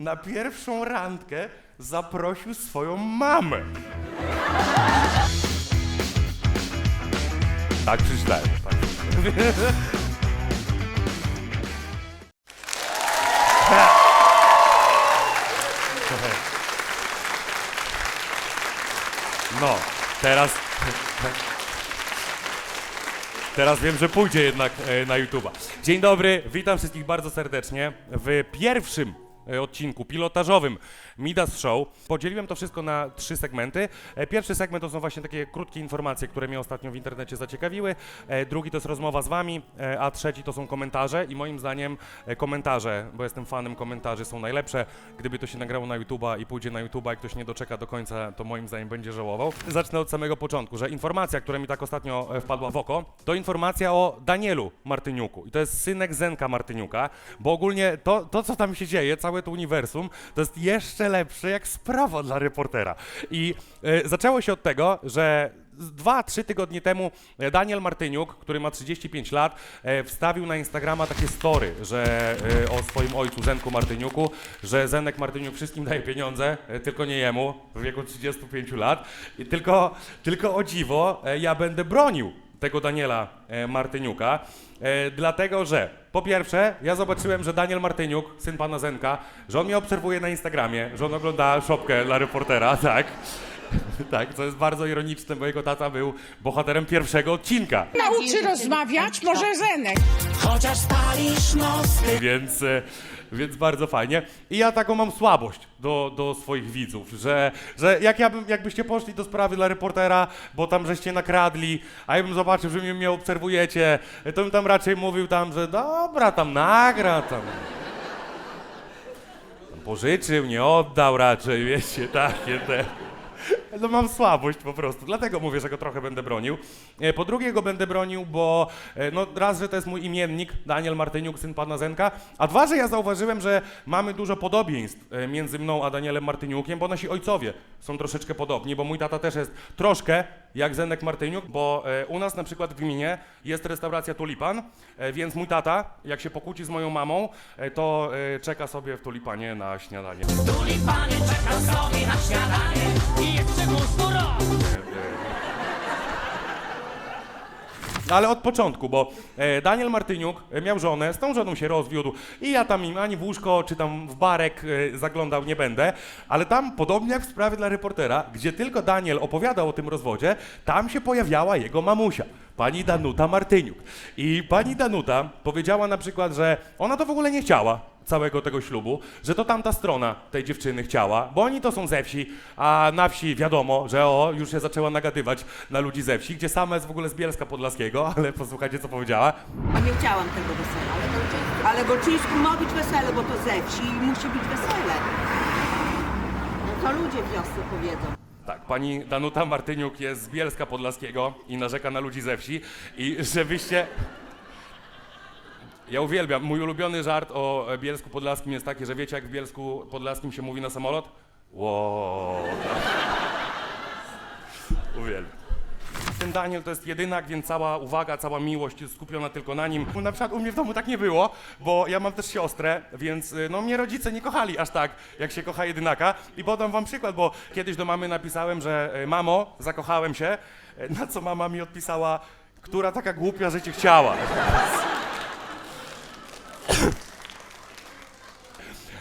na pierwszą randkę zaprosił swoją mamę. Tak przeczytałem. Tak. No, teraz. Teraz wiem, że pójdzie jednak e, na YouTube'a. Dzień dobry, witam wszystkich bardzo serdecznie w pierwszym odcinku pilotażowym Midas Show. Podzieliłem to wszystko na trzy segmenty. E, Pierwszy segment to są właśnie takie krótkie informacje, które mnie ostatnio w internecie zaciekawiły. E, Drugi to jest rozmowa z wami, e, a trzeci to są komentarze i moim zdaniem komentarze, bo jestem fanem komentarzy, są najlepsze. Gdyby to się nagrało na YouTube'a i pójdzie na YouTube'a i ktoś nie doczeka do końca, to moim zdaniem będzie żałował. Zacznę od samego początku, że informacja, która mi tak ostatnio wpadła w oko, to informacja o Danielu Martyniuku. I to jest synek Zenka Martyniuka, bo ogólnie to, to co tam się dzieje, całe to uniwersum, to jest jeszcze lepsze jak sprawa dla reportera. I e, zaczęło się od tego, że Dwa, trzy tygodnie temu e, Daniel Martyniuk, który ma 35 lat, e, wstawił na Instagrama takie story, że e, o swoim ojcu Zenku Martyniuku, że Zenek Martyniuk wszystkim daje pieniądze, e, tylko nie jemu, w wieku 35 lat. I tylko, tylko o dziwo, e, ja będę bronił tego Daniela e, Martyniuka, e, dlatego że po pierwsze, ja zobaczyłem, że Daniel Martyniuk, syn pana Zenka, że on mnie obserwuje na Instagramie, że on ogląda szopkę dla reportera, tak. Tak, co jest bardzo ironiczne, bo jego tata był bohaterem pierwszego odcinka. Nauczy rozmawiać może Zenek. Chociaż spalisz nos, ty Więc, e, więc bardzo fajnie. I ja taką mam słabość do, do swoich widzów, że, że jak ja bym, jakbyście poszli do sprawy dla reportera, bo tam żeście nakradli, a ja bym zobaczył, że mnie, mnie obserwujecie, to bym tam raczej mówił tam, że dobra, tam nagra, tam... Pożyczył, nie oddał raczej, wiecie, takie te... No mam słabość po prostu, dlatego mówię, że go trochę będę bronił. E, Po drugie go będę bronił, bo e, no raz, że to jest mój imiennik, Daniel Martyniuk, syn pana Zenka, a dwa, że ja zauważyłem, że mamy dużo podobieństw e, między mną a Danielem Martyniukiem, bo nasi ojcowie są troszeczkę podobni, bo mój tata też jest troszkę jak Zenek Martyniuk, bo u nas na przykład w gminie jest restauracja Tulipan, więc mój tata, jak się pokłóci z moją mamą, to czeka sobie w Tulipanie na śniadanie. tulipanie czeka sobie na śniadanie mu sporo. No ale od początku, bo e, Daniel Martyniuk e, miał żonę, z tą żoną się rozwiódł i ja tam im ani w łóżko, czy tam w barek e, zaglądał nie będę, ale tam, podobnie jak w sprawie dla reportera, gdzie tylko Daniel opowiadał o tym rozwodzie, tam się pojawiała jego mamusia, pani Danuta Martyniuk. I pani Danuta powiedziała na przykład, że ona to w ogóle nie chciała całego tego ślubu, że to tamta strona tej dziewczyny chciała, bo oni to są ze wsi, a na wsi wiadomo, że o, już się zaczęła nagadywać na ludzi ze wsi, gdzie sama jest w ogóle z Bielska Podlaskiego, ale posłuchajcie co powiedziała. A nie chciałam tego wesela. Ale Golczyńsku ma być wesele, bo to ze wsi i musi być wesele. No to ludzie w wiosce powiedzą. Tak, pani Danuta Martyniuk jest z Bielska Podlaskiego i narzeka na ludzi ze wsi i żebyście... Ja uwielbiam, mój ulubiony żart o Bielsku Podlaskim jest taki, że wiecie jak w Bielsku Podlaskim się mówi na samolot? Wow. Uwielbiam. Ten Daniel to jest jedynak, więc cała uwaga, cała miłość jest skupiona tylko na nim. Na przykład u mnie w domu tak nie było, bo ja mam też siostrę, więc y, no mnie rodzice nie kochali aż tak, jak się kocha jedynaka. I podam wam przykład, bo kiedyś do mamy napisałem, że y, mamo, zakochałem się, y, na co mama mi odpisała, która taka głupia, że cię chciała.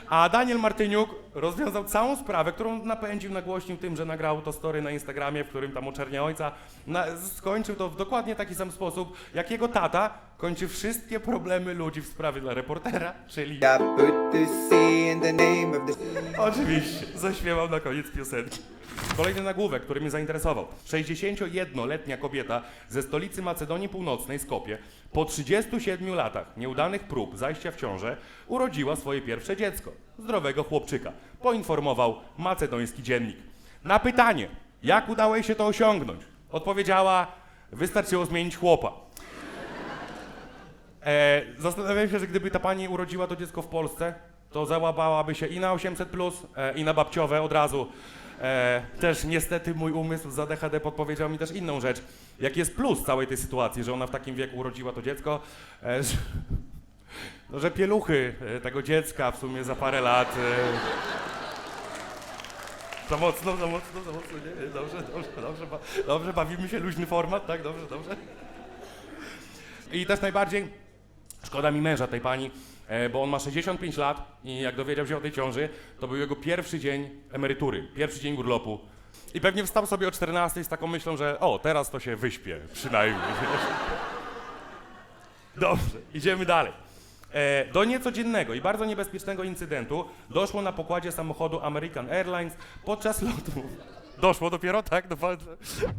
A Daniel Martyniuk rozwiązał całą sprawę, którą napędził, nagłośnił tym, że nagrał to story na Instagramie, w którym tam oczernia ojca. Na, skończył to w dokładnie taki sam sposób, jak jego tata kończy wszystkie problemy ludzi w sprawie dla reportera, czyli in the name of the. Oczywiście, zaśpiewał na koniec piosenki. Kolejny nagłówek, który mnie zainteresował. 61-letnia kobieta ze stolicy Macedonii Północnej, Skopie, po 37 latach nieudanych prób zajścia w ciążę, urodziła swoje pierwsze dziecko, zdrowego chłopczyka, poinformował macedoński dziennik. Na pytanie, jak udało jej się to osiągnąć, odpowiedziała, wystarczyło zmienić chłopa. E, zastanawiam się, że gdyby ta pani urodziła to dziecko w Polsce, to załapałaby się i na 800, e, i na babciowe od razu. E, też niestety mój umysł za DHD podpowiedział mi też inną rzecz. Jaki jest plus całej tej sytuacji, że ona w takim wieku urodziła to dziecko? E, że, no, że pieluchy e, tego dziecka w sumie za parę lat. E, za mocno, za mocno, za mocno, nie? Dobrze, dobrze, dobrze, dobrze, bawimy się, luźny format, tak, dobrze, dobrze. I też najbardziej szkoda mi męża tej pani, e, bo on ma 65 lat i jak dowiedział się o tej ciąży, to był jego pierwszy dzień emerytury, pierwszy dzień urlopu. I pewnie wstał sobie o 14 z taką myślą, że o, teraz to się wyśpię, przynajmniej. Dobrze, idziemy dalej. E, do niecodziennego i bardzo niebezpiecznego incydentu doszło na pokładzie samochodu American Airlines podczas lotu. Doszło dopiero, tak? Do,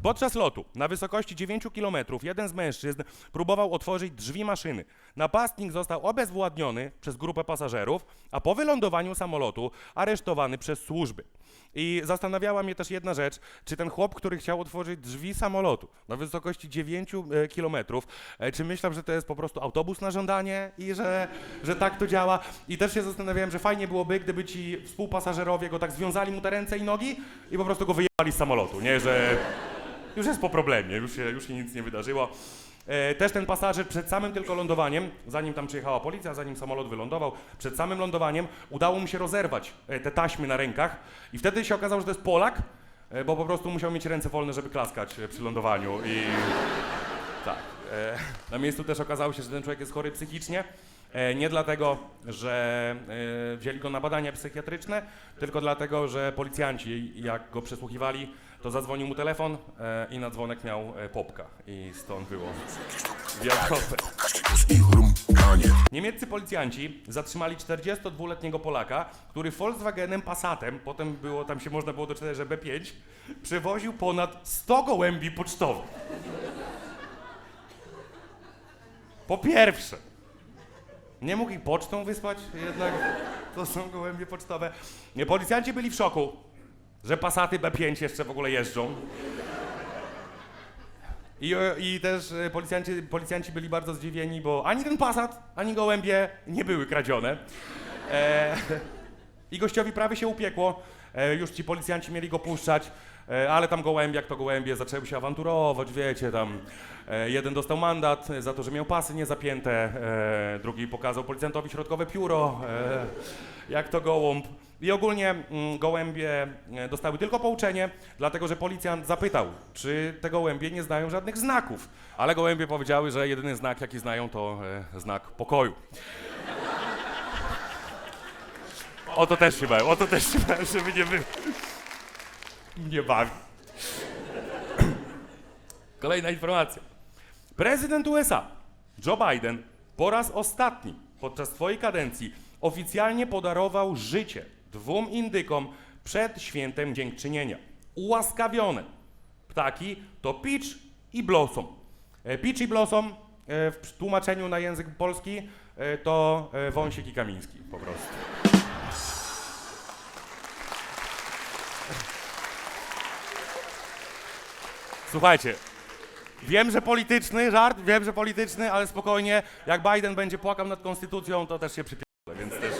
podczas lotu na wysokości 9 km jeden z mężczyzn próbował otworzyć drzwi maszyny. Napastnik został obezwładniony przez grupę pasażerów, a po wylądowaniu samolotu aresztowany przez służby. I zastanawiała mnie też jedna rzecz, czy ten chłop, który chciał otworzyć drzwi samolotu na wysokości 9 e, kilometrów, e, czy myślał, że to jest po prostu autobus na żądanie i że, że tak to działa. I też się zastanawiałem, że fajnie byłoby, gdyby ci współpasażerowie go tak związali mu te ręce i nogi i po prostu go wyjechali z samolotu, nie, że już jest po problemie, już się, już się nic nie wydarzyło. E, Też ten pasażer przed samym tylko lądowaniem, zanim tam przyjechała policja, zanim samolot wylądował, przed samym lądowaniem udało mu się rozerwać e, te taśmy na rękach i wtedy się okazało, że to jest Polak, e, bo po prostu musiał mieć ręce wolne, żeby klaskać przy lądowaniu i tak. Na miejscu też okazało się, że ten człowiek jest chory psychicznie. Nie dlatego, że wzięli go na badania psychiatryczne, tylko dlatego, że policjanci, jak go przesłuchiwali, to zadzwonił mu telefon e, i na dzwonek miał e, popka. I stąd było wiadomo. Niemieccy policjanci zatrzymali 42-letniego Polaka, który Volkswagenem Passatem, potem było, tam się można było doczytać, że B5, przewoził ponad 100 gołębi pocztowych. Po pierwsze, nie mógł ich pocztą wysłać, jednak to są gołębie pocztowe. Policjanci byli w szoku, że Passaty B5 jeszcze w ogóle jeżdżą. I, e, I też e, policjanci, policjanci byli bardzo zdziwieni, bo ani ten Passat, ani gołębie nie były kradzione. E, I gościowi prawie się upiekło. E, już ci policjanci mieli go puszczać, e, ale tam gołębie, jak to gołębie, zaczęły się awanturować, wiecie, tam e, jeden dostał mandat za to, że miał pasy niezapięte, e, drugi pokazał policjantowi środkowe pióro, e, jak to gołąb. I ogólnie mm, gołębie e, dostały tylko pouczenie, dlatego że policjant zapytał, czy te gołębie nie znają żadnych znaków. Ale gołębie powiedziały, że jedyny znak, jaki znają, to e, znak pokoju. O to też się bałem, o to też się bałem, żeby nie wy... Nie bawi. Kolejna informacja. Prezydent USA Joe Biden po raz ostatni podczas swojej kadencji oficjalnie podarował życie dwóm indykom przed świętem dziękczynienia. Ułaskawione ptaki to Peach i Blossom. E, Peach i Blossom e, w tłumaczeniu na język polski e, to wąsik i kamiński po prostu. Słuchajcie, wiem, że polityczny żart, wiem, że polityczny, ale spokojnie, jak Biden będzie płakał nad konstytucją, to też się przypierdolę, więc też,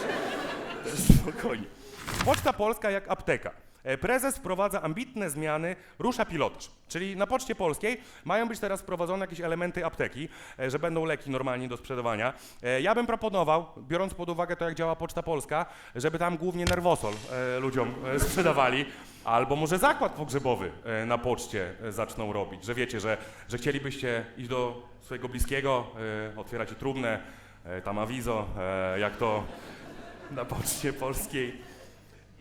też spokojnie. Poczta Polska jak apteka. E, Prezes wprowadza ambitne zmiany, rusza pilotaż. Czyli na Poczcie Polskiej mają być teraz wprowadzone jakieś elementy apteki, e, że będą leki normalnie do sprzedawania. E, Ja bym proponował, biorąc pod uwagę to, jak działa Poczta Polska, żeby tam głównie nerwosol ludziom sprzedawali, albo może zakład pogrzebowy na poczcie zaczną robić, że wiecie, że, że chcielibyście iść do swojego bliskiego, otwieracie trumnę, tam awizo, jak to na Poczcie Polskiej.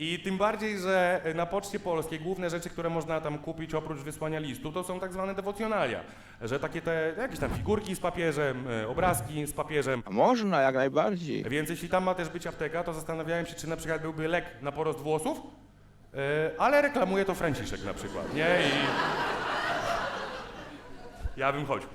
I tym bardziej, że na Poczcie Polskiej główne rzeczy, które można tam kupić oprócz wysłania listu, to są tak zwane dewocjonalia. Że takie te jakieś tam figurki z papieżem, e, obrazki z papieżem. A Można, jak najbardziej. Więc jeśli tam ma też być apteka, to zastanawiałem się, czy na przykład byłby lek na porost włosów, e, ale reklamuje to Franciszek na przykład, nie? I ja bym chodził.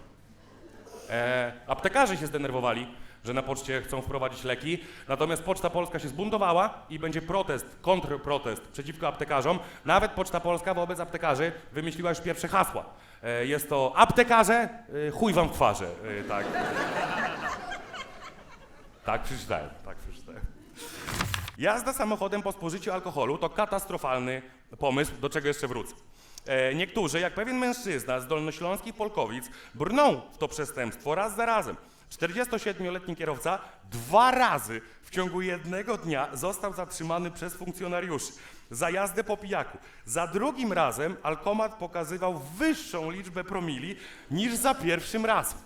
E, aptekarze się zdenerwowali, że na poczcie chcą wprowadzić leki, natomiast Poczta Polska się zbuntowała i będzie protest, kontrprotest przeciwko aptekarzom. Nawet Poczta Polska wobec aptekarzy wymyśliła już pierwsze hasła. E, jest to aptekarze, e, chuj wam w twarze, e, tak. Tak przeczytałem, tak przeczytałem. Jazda samochodem po spożyciu alkoholu to katastrofalny pomysł, do czego jeszcze wrócę. Niektórzy, jak pewien mężczyzna z dolnośląskich Polkowic, brną w to przestępstwo raz za razem. 47-letni kierowca dwa razy w ciągu jednego dnia został zatrzymany przez funkcjonariuszy za jazdę po pijaku. Za drugim razem alkomat pokazywał wyższą liczbę promili niż za pierwszym razem.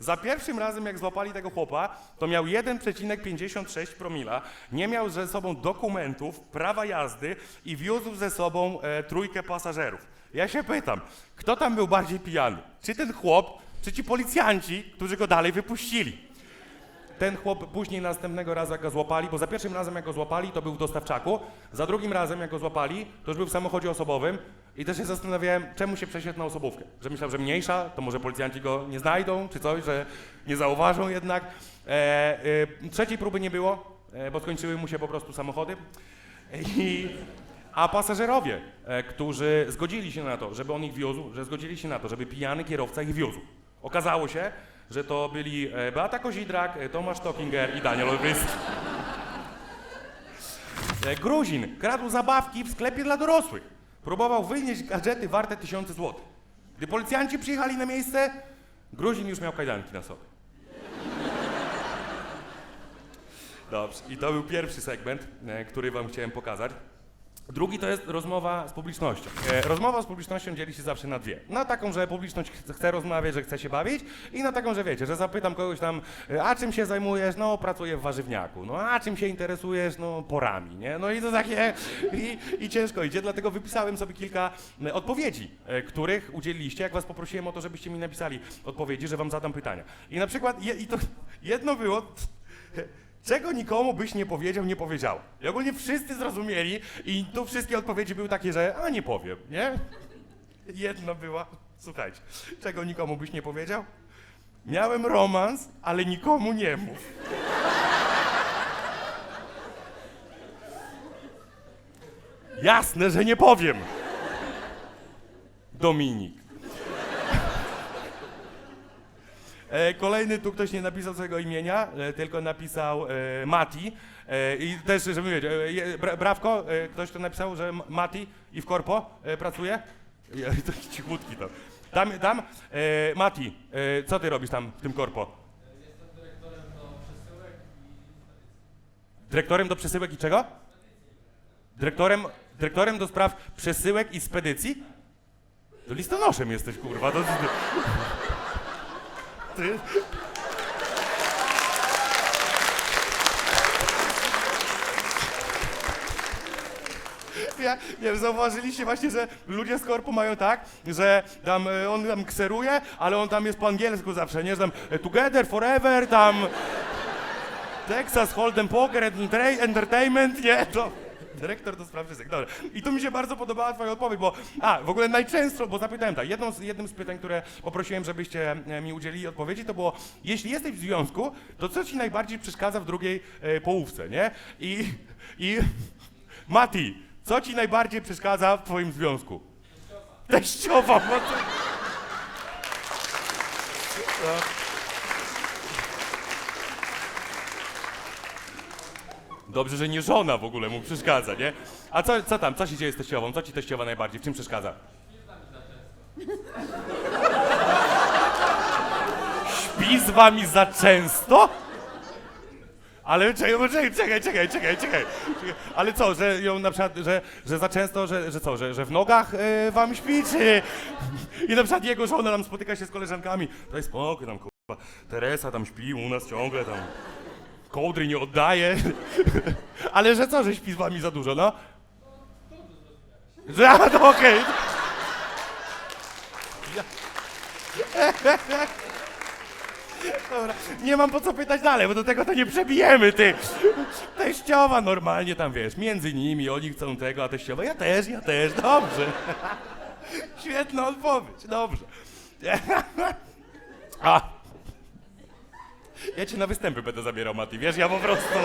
Za pierwszym razem, jak złapali tego chłopa, to miał 1,56 promila, nie miał ze sobą dokumentów, prawa jazdy i wiózł ze sobą e, trójkę pasażerów. Ja się pytam, kto tam był bardziej pijany? Czy ten chłop, czy ci policjanci, którzy go dalej wypuścili? Ten chłop później następnego razu jak go złapali, bo za pierwszym razem jak go złapali, to był w dostawczaku, za drugim razem jak go złapali, to już był w samochodzie osobowym i też się zastanawiałem, czemu się przesiadł na osobówkę. Że myślał, że mniejsza, to może policjanci go nie znajdą, czy coś, że nie zauważą jednak. E, e, trzeciej próby nie było, e, bo skończyły mu się po prostu samochody. I, a pasażerowie, e, którzy zgodzili się na to, żeby on ich wiózł, że zgodzili się na to, żeby pijany kierowca ich wiózł. Okazało się, że to byli e, Beata Kozidrak, e, Tomasz Tokinger i Daniel Olbryski. E, Gruzin kradł zabawki w sklepie dla dorosłych. Próbował wynieść gadżety warte tysiące złotych. Gdy policjanci przyjechali na miejsce, Gruzin już miał kajdanki na sobie. Dobrze, i to był pierwszy segment, który wam chciałem pokazać. Drugi to jest rozmowa z publicznością. E, rozmowa z publicznością dzieli się zawsze na dwie. Na taką, że publiczność chce, rozmawiać, że chce się bawić i na taką, że wiecie, że zapytam kogoś tam, e, a czym się zajmujesz? No, pracuję w warzywniaku. No, a czym się interesujesz? No, porami, nie? No i to takie, i, i ciężko idzie, dlatego wypisałem sobie kilka odpowiedzi, e, których udzieliliście, jak was poprosiłem o to, żebyście mi napisali odpowiedzi, że wam zadam pytania. I na przykład, je, i to jedno było... Czego nikomu byś nie powiedział, nie powiedział. I ogólnie wszyscy zrozumieli i tu wszystkie odpowiedzi były takie, że a nie powiem, nie? Jedno była, słuchajcie, czego nikomu byś nie powiedział? Miałem romans, ale nikomu nie mów. Jasne, że nie powiem. Dominik. E, kolejny, tu ktoś nie napisał swojego imienia, e, tylko napisał e, Mati. I też, żeby wiedzieć, brawko, ktoś tu napisał, że Mati i w korpo pracuje? Ja, taki cichutki tam. Tam, tam Mati, co ty robisz tam w tym korpo? Dyrektorem do przesyłek i czego? Dyrektorem, dyrektorem do spraw przesyłek i spedycji? To listonoszem jesteś, kurwa. To, Ja, nie zauważyliście właśnie, że ludzie z korpu mają tak, że tam e, on tam kseruje, ale on tam jest po angielsku zawsze, nie? Że tam e, together, forever, tam Texas Hold'em Poker Entertain- Entertainment, nie? To dyrektor do spraw wszystkich. Dobra. I tu mi się bardzo podobała twoja odpowiedź, bo a, w ogóle najczęstszą, bo zapytałem tak, jedną z, jednym z pytań, które poprosiłem, żebyście e, mi udzielili odpowiedzi, to było, jeśli jesteś w związku, to co ci najbardziej przeszkadza w drugiej e, połówce, nie? I, i Mati, co ci najbardziej przeszkadza w twoim związku? Teściowa. bo to- Dobrze, że nie żona w ogóle mu przeszkadza, nie? A co, co tam, co się dzieje z teściową? Co ci teściowa najbardziej, w czym przeszkadza? Śpi z wami za często? Ale czekaj, czekaj, czekaj, czekaj, czekaj, czekaj. Ale co, że ją na przykład, że, że za często, że, że co, że, że w nogach y, wam śpi, czy... I na przykład jego żona tam spotyka się z koleżankami. Daj spokój tam, kurwa. Teresa tam śpi u nas ciągle tam. Kołdry nie oddaje. Ale że co, że śpi z wami za dużo, no? No okej. Dobra, nie mam po co pytać dalej, bo do tego to nie przebijemy, ty. Teściowa normalnie tam, wiesz, między nimi, oni chcą tego, a teściowa, ja też, ja też, dobrze. Świetna odpowiedź, dobrze. A. Ja cię na występy będę zabierał, Mati, wiesz, ja po prostu...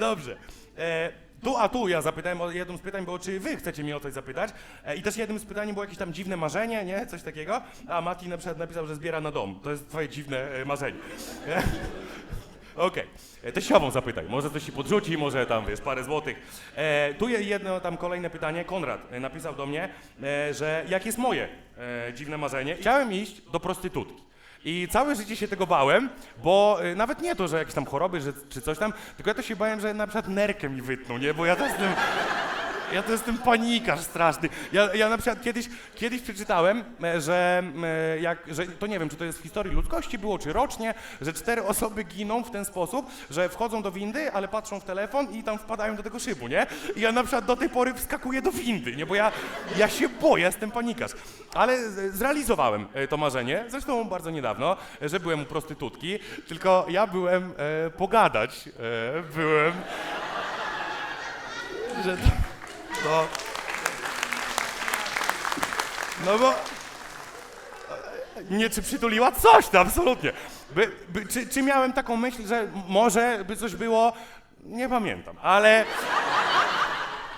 Dobrze. E, tu, a tu ja zapytałem o jednym z pytań było, czy wy chcecie mnie o coś zapytać. E, I też jednym z pytań było jakieś tam dziwne marzenie, nie? Coś takiego. A Mati na przykład napisał, że zbiera na dom. To jest twoje dziwne e, marzenie. E, Okej. Okay. Teściową zapytaj. Może coś ci podrzuci, może tam, wiesz, parę złotych. E, tu jest jedno tam kolejne pytanie. Konrad e, napisał do mnie, e, że jak jest moje e, dziwne marzenie. Chciałem iść do prostytutki. I całe życie się tego bałem, bo y, nawet nie to, że jakieś tam choroby że, czy coś tam, tylko ja to się bałem, że na przykład nerkę mi wytną, nie? Bo ja to jestem... Ja to jestem panikarz straszny. Ja, ja na przykład kiedyś, kiedyś przeczytałem, e, że, e, jak, że to nie wiem, czy to jest w historii ludzkości było, czy rocznie, że cztery osoby giną w ten sposób, że wchodzą do windy, ale patrzą w telefon i tam wpadają do tego szybu, nie? I ja na przykład do tej pory wskakuję do windy, nie? Bo ja, ja się boję, jestem panikarz. Ale zrealizowałem e, to marzenie, zresztą bardzo niedawno, że byłem u prostytutki, tylko ja byłem e, pogadać, e, byłem... Że no... No bo... Nie, czy przytuliła? Coś tam, absolutnie. By, by, czy, czy miałem taką myśl, że może by coś było? Nie pamiętam, ale...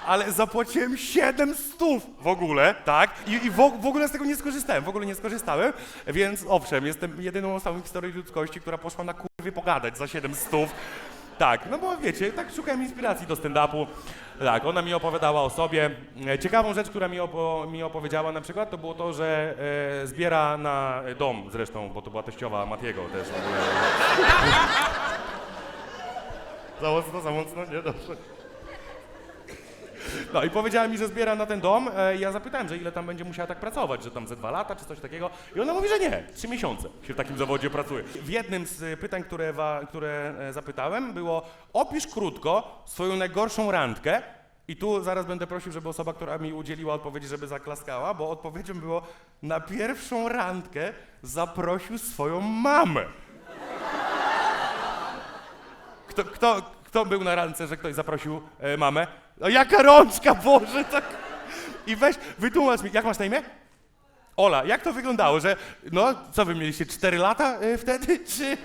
Ale zapłaciłem 7 stów w ogóle, tak? I, i w, w ogóle z tego nie skorzystałem, w ogóle nie skorzystałem, więc owszem, jestem jedyną osobą w historii ludzkości, która poszła na kurwie pogadać za 7 stów. Tak, no bo wiecie, tak szukałem inspiracji do stand-upu. Tak, ona mi opowiadała o sobie. E, Ciekawą rzecz, która mi, opo- mi opowiedziała na przykład, to było to, że e, zbiera na dom zresztą, bo to była teściowa Matiego też w za mocno, za mocno, nie? Dobrze. No i powiedziała mi, że zbiera na ten dom. E, ja zapytałem, że ile tam będzie musiała tak pracować, że tam ze dwa lata czy coś takiego. I ona mówi, że nie, trzy miesiące się w takim zawodzie pracuje. W jednym z pytań, które, wa, które e, zapytałem, było opisz krótko swoją najgorszą randkę. I tu zaraz będę prosił, żeby osoba, która mi udzieliła odpowiedzi, żeby zaklaskała, bo odpowiedzią było na pierwszą randkę zaprosił swoją mamę. Kto, kto, kto był na randce, że ktoś zaprosił e, mamę? No jaka rączka, Boże, tak. I weź, wytłumacz mi, jak masz na imię? Ola, jak to wyglądało, że, no, co wy mieliście, 4 lata e, wtedy, czy...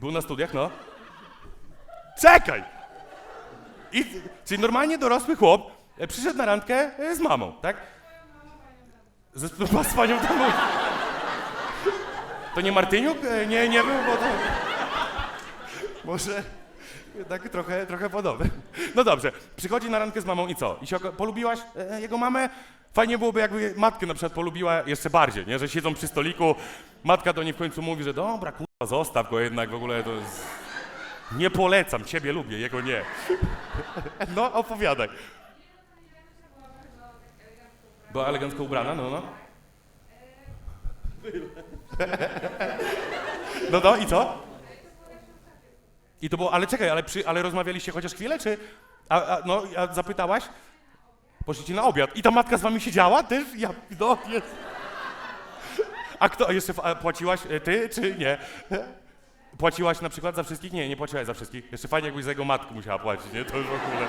Był na studiach, no. Czekaj! I, czyli normalnie dorosły chłop e, przyszedł na randkę e, z mamą, tak? Ze, z panią tam... To nie Martyniuk? Nie, nie był, bo to... Może jednak trochę, trochę podobne. No dobrze, przychodzi na randkę z mamą i co? I się polubiłaś e, jego mamę? Fajnie byłoby, jakby matkę na przykład polubiła jeszcze bardziej, nie? Że siedzą przy stoliku, matka do niej w końcu mówi, że dobra, kurwa, zostaw go jednak, w ogóle to jest... Nie polecam, ciebie lubię, jego nie. No, opowiadaj. Była elegancko ubrana, no, no. No, no, i co? I to było, ale czekaj, ale, przy, ale rozmawialiście chociaż chwilę, czy... A, a, no, a zapytałaś? Poszliście na obiad. I ta matka z wami siedziała też? Ja, no, jest. A kto, jeszcze płaciłaś e, ty, czy nie? Płaciłaś na przykład za wszystkich? Nie, nie płaciłaś za wszystkich. Jeszcze fajnie, jakbyś za jego matkę musiała płacić, nie? To już w ogóle...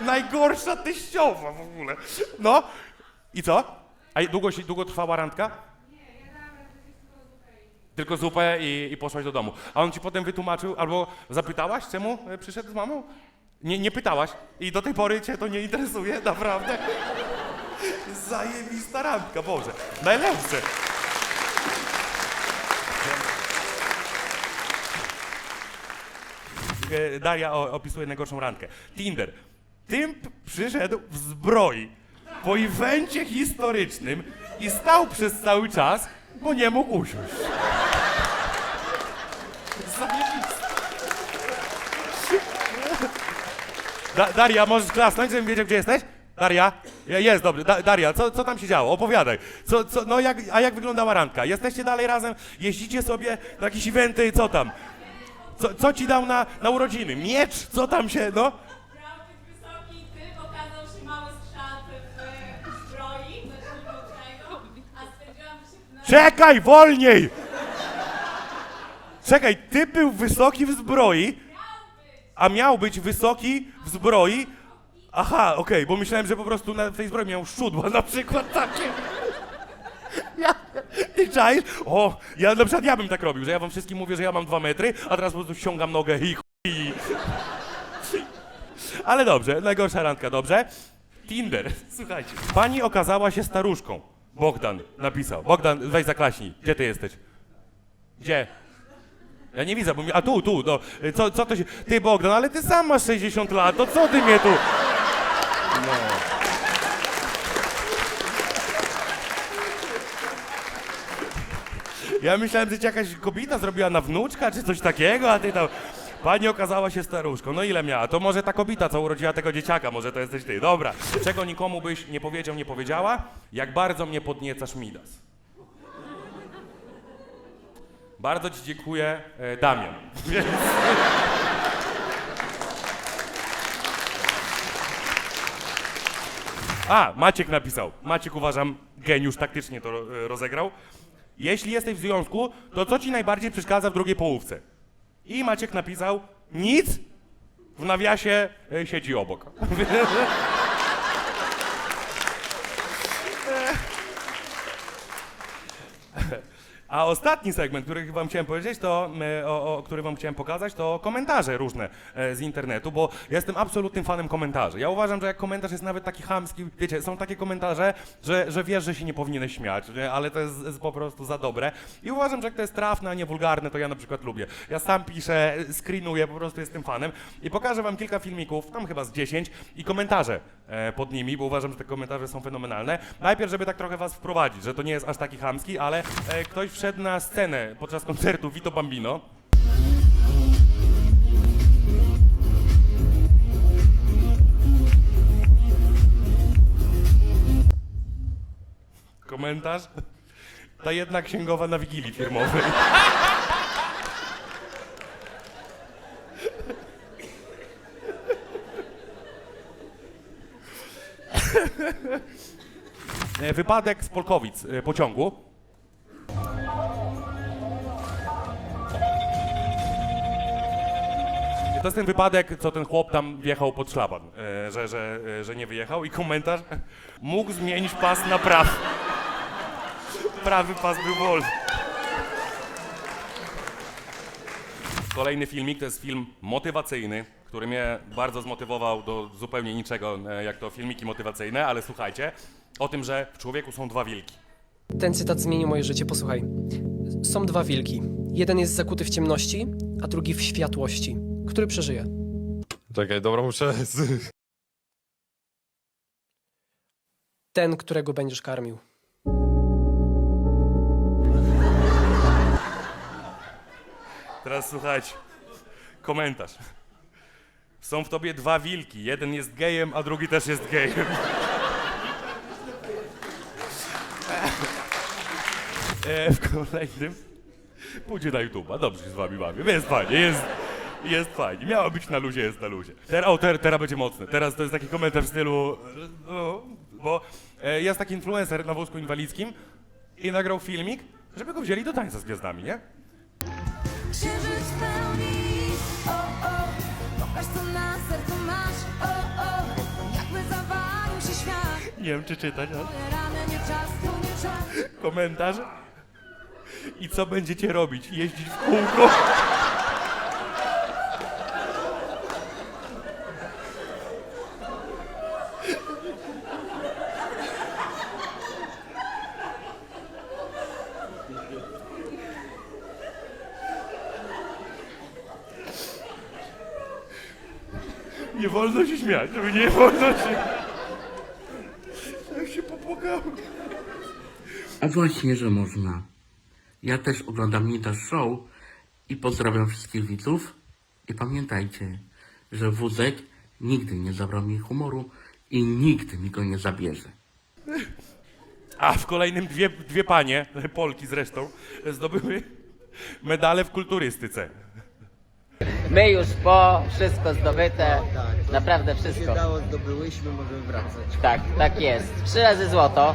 Najgorsza teściowa w ogóle. No, i co? A długo, długo trwała randka? Tylko zupę i, i poszłaś do domu. A on ci potem wytłumaczył, albo zapytałaś, czemu e, przyszedł z mamą? Nie, nie pytałaś. I do tej pory cię to nie interesuje, naprawdę? Zajebista randka, Boże. Najlepsze. E, Daria opisuje najgorszą randkę. Tinder. Tymp przyszedł w zbroi po evencie historycznym i stał przez cały czas, bo nie mógł usiąść. Da, Daria, możesz klasnąć, żebym wiedział, gdzie jesteś? Daria? Je- Jest, dobrze. Da, Daria, co, co tam się działo? Opowiadaj. Co, co, no jak, a jak wyglądała randka? Jesteście dalej razem? Jeździcie sobie na jakieś eventy? Co tam? Co, co ci dał na, na urodziny? Miecz? Co tam się, no? Wysoki typ, okazał się mały w zbroi, tego, a stwierdziłam, że się na Czekaj, wolniej! Czekaj, ty był wysoki w zbroi, a miał być wysoki w zbroi. Aha, okej, bo myślałem, że po prostu na tej zbroi miał szczudła, na przykład takie. Ja, ty czaisz? O, ja na przykład ja bym tak robił, że ja wam wszystkim mówię, że ja mam dwa metry, a teraz po prostu ściągam nogę i chuj. Ale dobrze, najgorsza randka, dobrze? Tinder, słuchajcie. Pani okazała się staruszką. Bogdan napisał. Bogdan, weź zaklaśnij. Gdzie ty jesteś? Gdzie? Ja nie widzę, bo mi... A tu, tu, no. Co, co to się... Ty Bogdan, ale ty sam masz 60 lat, to co ty mnie tu... No. Ja myślałem, że ci jakaś kobieta zrobiła na wnuczka, czy coś takiego, a ty tam... Pani okazała się staruszką. No ile miała? To może ta kobieta, co urodziła tego dzieciaka, może to jesteś ty. Dobra. Czego nikomu byś nie powiedział, nie powiedziała? Jak bardzo mnie podniecasz, Midas. Bardzo ci dziękuję, e, Damian. Więc... A, Maciek napisał. Maciek uważam, geniusz taktycznie to e, rozegrał. Jeśli jesteś w związku, to co ci najbardziej przeszkadza w drugiej połówce? I Maciek napisał, nic, w nawiasie e, siedzi obok. A ostatni segment, który wam chciałem powiedzieć, to, e, o, o, który wam chciałem pokazać, to komentarze różne e, z internetu, bo jestem absolutnym fanem komentarzy. Ja uważam, że jak komentarz jest nawet taki chamski, wiecie, są takie komentarze, że, że wiesz, że się nie powinieneś śmiać, nie? ale to jest, jest po prostu za dobre. I uważam, że jak to jest trafne, a nie wulgarne, to ja na przykład lubię. Ja sam piszę, screenuję, po prostu jestem fanem i pokażę wam kilka filmików, tam chyba z 10 i komentarze e, pod nimi, bo uważam, że te komentarze są fenomenalne. Najpierw, żeby tak trochę was wprowadzić, że to nie jest aż taki chamski, ale ktoś wszedł na scenę podczas koncertu Vito Bambino. Komentarz. Ta jedna księgowa na wigilii firmowej. E, Wypadek z Polkowic e, pociągu. To jest ten wypadek, co ten chłop tam wjechał pod szlaban, e, że, że, e, że nie wyjechał i komentarz mógł zmienić pas na prawy. Prawy pas był wolny. Kolejny filmik to jest film motywacyjny, który mnie bardzo zmotywował do zupełnie niczego, e, jak to filmiki motywacyjne, ale słuchajcie, o tym, że w człowieku są dwa wilki. Ten cytat zmienił moje życie, posłuchaj. Są dwa wilki. Jeden jest zakuty w ciemności, a drugi w światłości. Który przeżyje? Czekaj, dobra, muszę... Ten, którego będziesz karmił. Teraz słuchajcie, komentarz. Są w tobie dwa wilki. Jeden jest gejem, a drugi też jest gejem. E, w kolejnym pójdzie na YouTube'a. Dobrze się z wami bawię. Jest fajnie, jest, jest fajnie. Miało być na luzie, jest na luzie. Teraz, o, ter, teraz będzie mocne. Teraz to jest taki komentarz w stylu, no, bo e, jest taki influencer na wózku inwalidzkim i nagrał filmik, żeby go wzięli do tańca z gwiazdami, nie? Księżyc w pełni, o, o Pokaż co na sercu masz, o, o Jakby zawalił się świat Nie wiem, czy czytać, ale... Moje rany nie czas, tu nie czas komentarz. I co będziecie robić? Jeździć w kółko? Nie wolno się śmiać, żeby nie wolno się. Jak się popłakałem. A właśnie, że można. Ja też oglądam Nida Show i pozdrawiam wszystkich widzów. I pamiętajcie, że wózek nigdy nie zabrał mi humoru i nigdy mi go nie zabierze. A w kolejnym dwie, dwie panie, Polki zresztą, zdobyły medale w kulturystyce. My już po, wszystko zdobyte, naprawdę wszystko. Dało, zdobyłyśmy, możemy wracać. Tak, tak jest. Trzy razy złoto.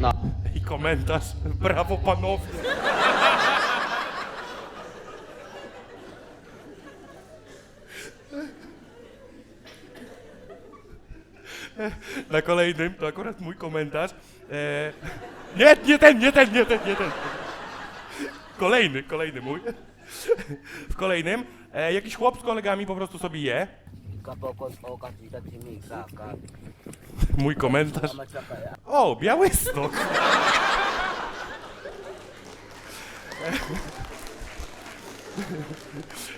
No. I komentarz, brawo panowie. Na kolejnym, to akurat mój komentarz. E, nie, nie ten, nie ten, nie ten, nie ten. Kolejny, kolejny mój. W kolejnym e, jakiś chłop z kolegami po prostu sobie je. Mój komentarz. O, Białystok.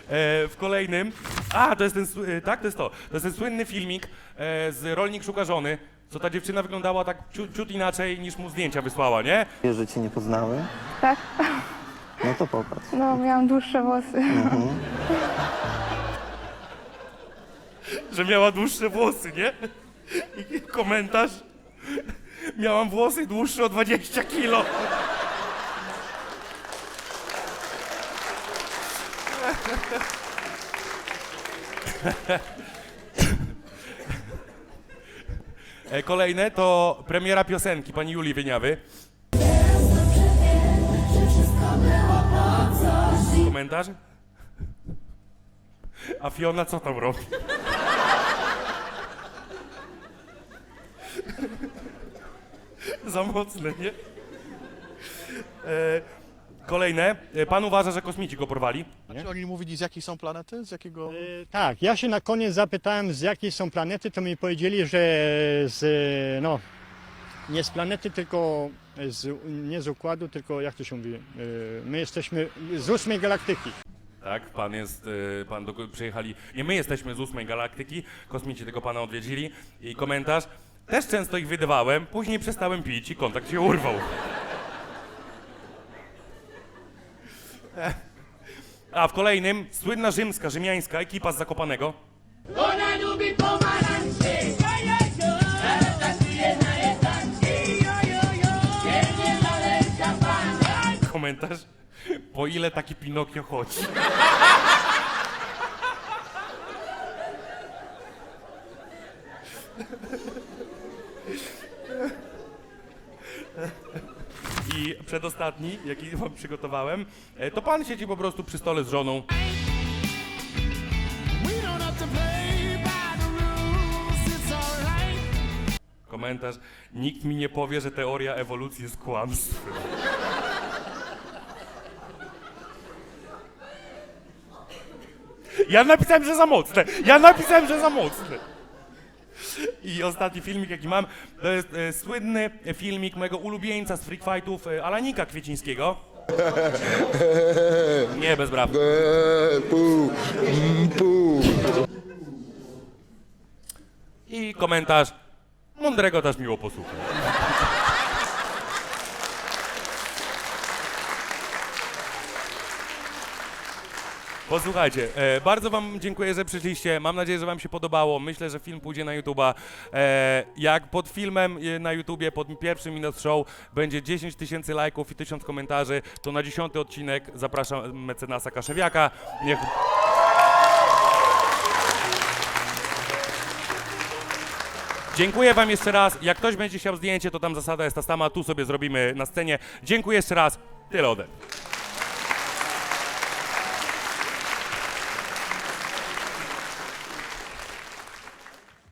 E, w kolejnym. A, to jest ten. sły- e, Tak, to jest to. To jest ten słynny filmik e, z Rolnik szuka żony. Co ta dziewczyna wyglądała tak ciut, ciut inaczej niż mu zdjęcia wysłała, nie? Wiesz, że cię nie poznałem? No to popatrz. No, miałam dłuższe włosy. Że miała dłuższe włosy, nie? I komentarz. Miałam włosy dłuższe o 20 kilo. E, Kolejne to premiera piosenki pani Julii Wieniawy. A Fiona co tam robi? Za mocne, nie? E, kolejne. E, Pan uważa, że kosmici go porwali? Czy oni mówili z jakiej są planety? Z jakiego... Tak, ja się na koniec zapytałem z jakiej są planety, to mi powiedzieli, że z, no, nie z planety, tylko z, nie z układu, tylko jak to się mówi, e, my jesteśmy z ósmej galaktyki. Tak, pan jest, y, pan do, przyjechali, nie my jesteśmy z ósmej galaktyki, kosmici tego pana odwiedzili i komentarz, też często ich wydawałem, później przestałem pić i kontakt się urwał. A w kolejnym, słynna rzymska, rzymiańska ekipa z Zakopanego. Ona lubi pomarańcze. Komentarz, po ile taki Pinokio chodzi? I przedostatni, jaki wam przygotowałem, e, to pan siedzi po prostu przy stole z żoną. Komentarz, nikt mi nie powie, że teoria ewolucji jest kłamstwem. Ja napisałem, że za mocne. Ja napisałem, że za mocne. I ostatni filmik, jaki mam, to jest e, słynny filmik mojego ulubieńca z Freak Fightów, e, Alanika Kwiecińskiego. Nie, bez braw. I komentarz, mądrego też miło posłuchać. Posłuchajcie, e, bardzo wam dziękuję, że przyszliście. Mam nadzieję, że wam się podobało. Myślę, że film pójdzie na YouTube'a. E, jak pod filmem e, na YouTubie, pod pierwszym Minus Show będzie 10 tysięcy lajków i 1000 komentarzy, to na dziesiąty odcinek zapraszam mecenasa Kaszewiaka. Niech... Dziękuję wam jeszcze raz. Jak ktoś będzie chciał zdjęcie, to tam zasada jest ta sama. Tu sobie zrobimy na scenie. Dziękuję jeszcze raz. Tyle ode mnie.